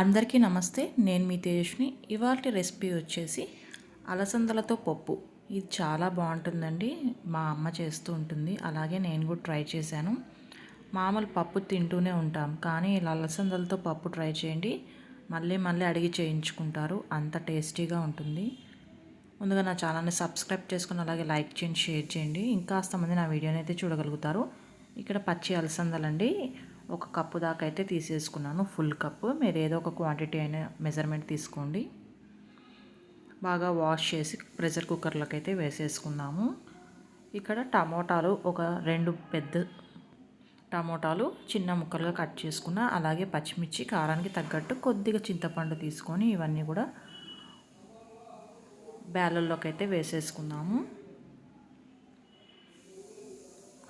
అందరికీ నమస్తే నేను మీ తేజస్ని ఇవాళ రెసిపీ వచ్చేసి అలసందలతో పప్పు. ఇది చాలా బాగుంటుందండి మా అమ్మ చేస్తూ ఉంటుంది. అలాగే నేను కూడా ట్రై చేశాను. మామూలు పప్పు తింటూనే ఉంటాం కానీ ఇలా అలసందలతో పప్పు ట్రై చేయండి. మళ్ళీ మళ్ళీ అడిగి చేయించుకుంటారు అంత టేస్టీగా ఉంటుంది. ముందుగా నా ఛానల్ని సబ్స్క్రైబ్ చేసుకుని అలాగే లైక్ చేయండి షేర్ చేయండి. ఇంకాస్త మంది నా వీడియోని అయితే చూడగలుగుతారు. ఇక్కడ పచ్చి అలసందలండి. ఒక కప్పు దాకా అయితే తీసేసుకున్నాను. ఫుల్ కప్పు మీరు ఏదో ఒక క్వాంటిటీ అయిన మెజర్మెంట్ తీసుకోండి. బాగా వాష్ చేసి ప్రెషర్ కుక్కర్లోకి అయితే వేసేసుకున్నాము ఇక్కడ టమోటాలు ఒక రెండు పెద్ద టమోటాలు చిన్న ముక్కలుగా కట్ చేసుకున్న అలాగే పచ్చిమిర్చి కారానికి తగ్గట్టు కొద్దిగా చింతపండు తీసుకొని ఇవన్నీ కూడా బ్యాలల్లోకి అయితే వేసేసుకున్నాము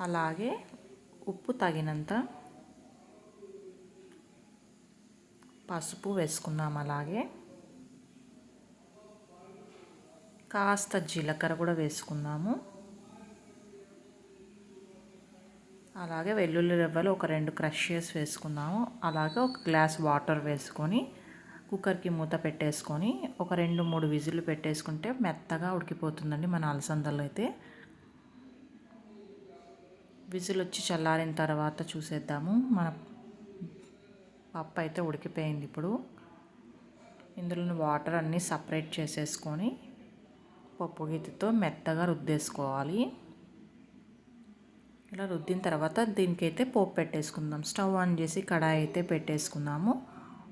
అలాగే ఉప్పు తగినంత పసుపు వేసుకున్నాం అలాగే. కాస్త జీలకర్ర కూడా వేసుకున్నాము అలాగే వెల్లుల్లి రెవ్వలు ఒక రెండు క్రష్ చేసి వేసుకున్నాము అలాగే ఒక గ్లాస్ వాటర్ వేసుకొని కుక్కర్కి మూత పెట్టేసుకొని ఒక రెండు మూడు విజిల్లు పెట్టేసుకుంటే మెత్తగా ఉడికిపోతుందండి మన అలసందలు అయితే. విజిల్ వచ్చి చల్లారిన తర్వాత చూసేద్దాము. మన పప్పు అయితే ఉడికిపోయింది ఇప్పుడు. ఇందులో వాటర్ అన్నీ సపరేట్ చేసేసుకొని పప్పు గీతతో మెత్తగా రుద్దేసుకోవాలి. ఇలా రుద్దిన తర్వాత దీనికైతే పోపు పెట్టేసుకుందాం. స్టవ్ ఆన్ చేసి కడాయి అయితే పెట్టేసుకుందాము.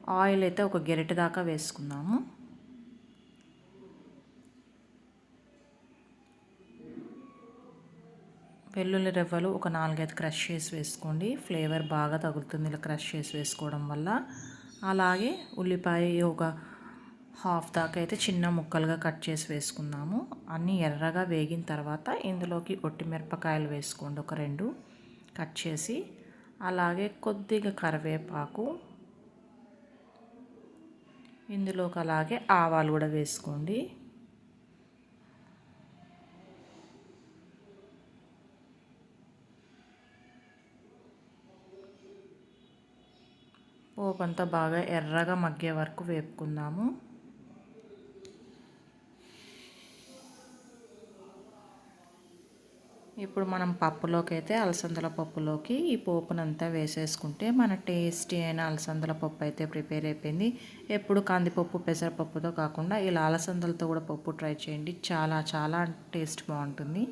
ఆయిల్ అయితే ఒక గెరిట దాకా వేసుకుందాము. వెల్లుల్లి రెవ్వలు ఒక నాలుగైదు క్రష్ చేసి వేసుకోండి. ఫ్లేవర్ బాగా తగులుతుంది ఇలా క్రష్ చేసి వేసుకోవడం వల్ల. అలాగే ఉల్లిపాయ ఒక హాఫ్ దాకా అయితే చిన్న ముక్కలుగా కట్ చేసి వేసుకుందాము. అన్నీ ఎర్రగా వేగిన తర్వాత ఇందులోకి ఒట్టి మిరపకాయలు వేసుకోండి ఒక రెండు కట్ చేసి. అలాగే కొద్దిగా కరివేపాకు ఇందులోకి అలాగే ఆవాలు కూడా వేసుకోండి. పోపు అంతా బాగా ఎర్రగా మగ్గే వరకు వేపుకుందాము. ఇప్పుడు మనం పప్పులోకి అయితే అలసందల పప్పులోకి ఈ పోపునంతా వేసేసుకుంటే మన టేస్టీ అయిన అలసందల పప్పు అయితే ప్రిపేర్ అయిపోయింది. ఎప్పుడు కందిపప్పు పెసరపప్పుతో కాకుండా ఇలా అలసందలతో కూడా పప్పు ట్రై చేయండి. చాలా చాలా టేస్ట్ బాగుంటుంది.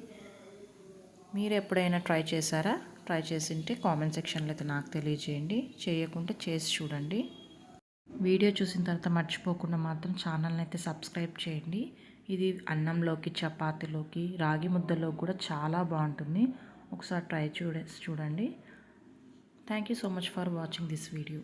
మీరు ఎప్పుడైనా ట్రై చేశారా? ట్రై చేసి ఉంటే కామెంట్ సెక్షన్లో అయితే నాకు తెలియజేయండి. చేయకుంటే చేసి చూడండి. వీడియో చూసిన తర్వాత మర్చిపోకుండా మాత్రం ఛానల్ని అయితే సబ్స్క్రైబ్ చేయండి. ఇది అన్నంలోకి చపాతీలోకి రాగి ముద్దలోకి కూడా చాలా బాగుంటుంది. ఒకసారి ట్రై చూడే చూడండి. Thank you so much for watching this video.